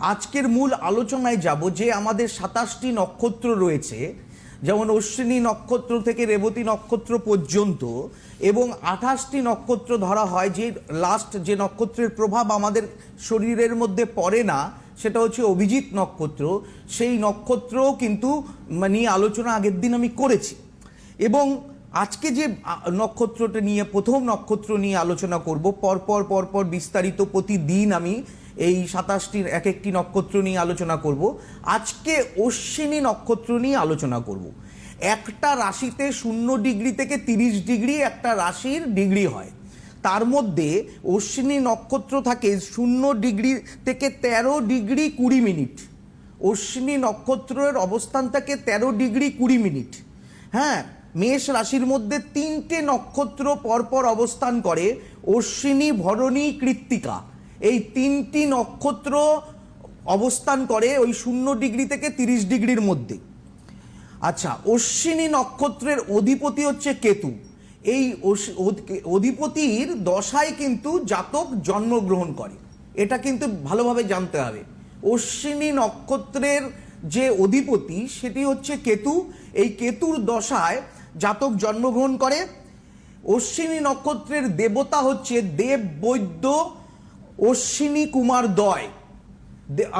আজকের মূল আলোচনায় যাব যে আমাদের সাতাশটি নক্ষত্র রয়েছে, যেমন অশ্বিনী নক্ষত্র থেকে রেবতী নক্ষত্র পর্যন্ত, এবং আঠাশটি নক্ষত্র ধরা হয় যে লাস্ট যে নক্ষত্রের প্রভাব আমাদের শরীরের মধ্যে পড়ে না, সেটা হচ্ছে অভিজিৎ নক্ষত্র। সেই নক্ষত্রও কিন্তু নিয়ে আলোচনা আগের দিন আমি করেছি। এবং আজকে যে নক্ষত্রটা নিয়ে, প্রথম নক্ষত্র নিয়ে আলোচনা করব, পরপর পরপর বিস্তারিত প্রতিদিন আমি এই সাতাশটির এক একটি নক্ষত্র নিয়ে আলোচনা করব। আজকে অশ্বিনী নক্ষত্র নিয়ে আলোচনা করব। একটা রাশিতে শূন্য ডিগ্রি থেকে তিরিশ ডিগ্রি একটা রাশির ডিগ্রি হয়। তার মধ্যে অশ্বিনী নক্ষত্র থাকে শূন্য ডিগ্রি থেকে তেরো ডিগ্রি কুড়ি মিনিট। অশ্বিনী নক্ষত্রের অবস্থান থাকে তেরো ডিগ্রি কুড়ি মিনিট। হ্যাঁ মেষ রাশির মধ্যে তিনটে নক্ষত্র পরপর অবস্থান করে, অশ্বিনী, ভরণী, কৃত্তিকা। এই তিনটি নক্ষত্র অবস্থান করে ওই শূন্য ডিগ্রি থেকে তিরিশ ডিগ্রির মধ্যে। আচ্ছা অশ্বিনী নক্ষত্রের অধিপতি হচ্ছে কেতু। এই অধিপতির দশায় কিন্তু জাতক জন্মগ্রহণ করে। এটা কিন্তু ভালোভাবে জানতে হবে। অশ্বিনী নক্ষত্রের যে অধিপতি, সেটি হচ্ছে কেতু। এই কেতুর দশায় জাতক জন্মগ্রহণ করে। অশ্বিনী নক্ষত্রের দেবতা হচ্ছে দেব বৈদ্য অশ্বিনী কুমার দয়।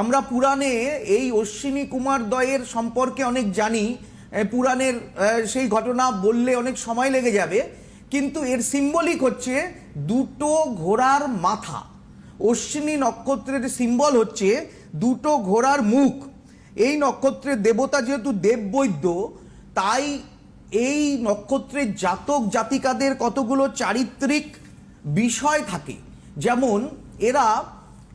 আমরা পুরাণে এই অশ্বিনী কুমার দয়ের সম্পর্কে অনেক জানি পুরাণের সেই ঘটনা বললে অনেক সময় লেগে যাবে, কিন্তু এর সিম্বলিক হচ্ছে দুটো ঘোড়ার মাথা। অশ্বিনী নক্ষত্রের সিম্বল হচ্ছে দুটো ঘোড়ার মুখ। এই নক্ষত্রের দেবতা যেহেতু দেববৈদ্য, তাই এই নক্ষত্রের জাতক জাতিকাদের কতগুলো চারিত্রিক বিষয় থাকে। যেমন এরা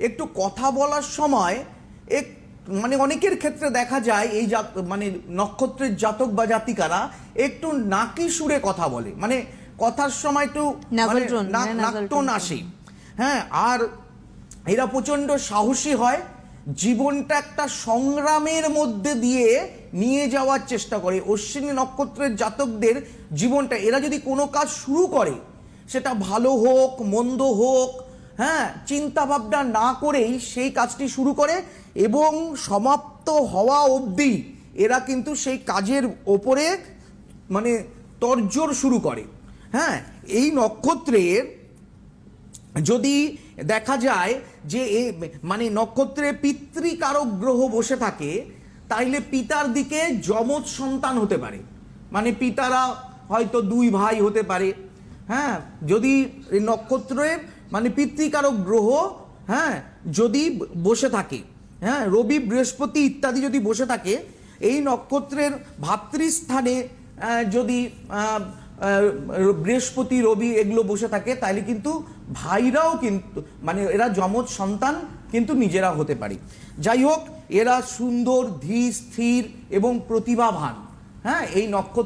একটু কথা বলার সময় এক মানে অনেকের ক্ষেত্রে দেখা যায় এই জাত মানে নক্ষত্রের জাতক বা জাতিকারা একটু নাকি সুরে কথা বলে। মানে কথার সময় একটু মানে নাকটোন tone। আসে। হ্যাঁ আর এরা প্রচণ্ড সাহসী হয় জীবনটা একটা সংগ্রামের মধ্যে দিয়ে নিয়ে যাওয়ার চেষ্টা করে। অশ্বিনী নক্ষত্রের জাতকদের জীবনটা এরা যদি কোনো কাজ শুরু করে সেটা ভালো হোক মন্দ হোক হ্যাঁ চিন্তা ভাবনা না করেই সেই কাজটি শুরু করে এবং সমাপ্ত হওয়া অবধি এরা কিন্তু সেই কাজের ওপরে মানে তর্জর শুরু করে। হ্যাঁ এই নক্ষত্রের যদি দেখা যায় যে এ মানে নক্ষত্রে পিতৃকারক গ্রহ বসে থাকে, তাইলে পিতার দিকে যমজ সন্তান হতে পারে। মানে পিতারা হয়তো দুই ভাই হতে পারে। হ্যাঁ যদি নক্ষত্রের মানে পিতৃকারক গ্রহ হ্যাঁ যদি বসে থাকে হ্যাঁ রবি, বৃহস্পতি ইত্যাদি যদি বসে থাকে, এই নক্ষত্রের ভাতৃস্থানে যদি বৃহস্পতি, রবি এগুলো বসে থাকে তাহলে কিন্তু ভাইরাও কিন্তু মানে এরা যমজ সন্তান কিন্তু নিজেরা হতে পারে। যাই হোক, এরা সুন্দর, ধীর, স্থির এবং প্রতিভাবান হ্যাঁ এই নক্ষত্র